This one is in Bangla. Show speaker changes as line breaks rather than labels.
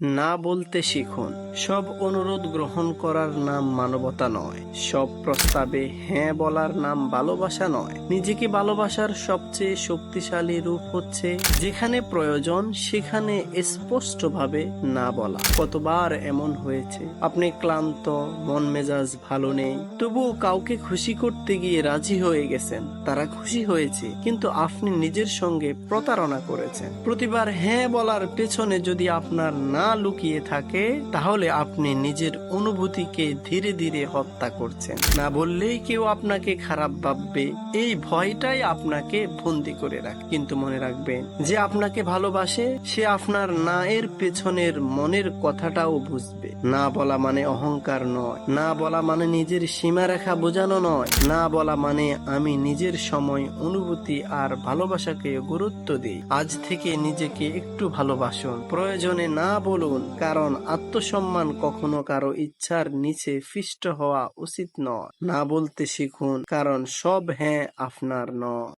না বলতে শিখুন। সব অনুরোধ গ্রহণ করার নাম মানবতা নয়। সব প্রস্তাবে হ্যাঁ বলার নাম ভালোবাসা নয়। নিজেকে ভালোবাসার সবচেয়ে শক্তিশালী রূপ হচ্ছে যেখানে প্রয়োজন সেখানে স্পষ্টভাবে না বলা। কতবার এমন হয়েছে, আপনি ক্লান্ত মন মেজাজ ভালো নেই। তবুও কাউকে খুশি করতে গিয়ে রাজি হয়ে গেছেন। তারা খুশি হয়েছে, কিন্তু আপনি নিজের সঙ্গে প্রতারণা করেছেন। প্রতিবার হ্যাঁ বলার পেছনে যদি আপনার না লুকিয়ে থাকে, তাহলে আপনি নিজের অনুভূতিকে ধীরে ধীরে হত্যা করছেন। না বললেই কেউ আপনাকে খারাপ ভাববে। এই ভয়টাই আপনাকে বন্দি করে রাখে। কিন্তু মনে রাখবেন, যে আপনাকে ভালোবাসে, সে আপনার না এর পেছনের মনের কথাটাও বুঝবে। না বলা মানে অহংকার নয়। না বলা মানে নিজের সীমারেখা বোঝানো নয়। না বলা মানে আমি নিজের সময়, অনুভূতি আর ভালোবাসাকে গুরুত্ব দিই। আজ থেকে নিজেকে একটু ভালোবাসুন। প্রয়োজনে না বলুন, কারণ আত্মসম্মান কখনো কারও ইচ্ছার নিচে পিষ্ট হওয়া উচিত নয়। না বলতে শিখুন, কারণ সব হ্যাঁ আপনার নয়।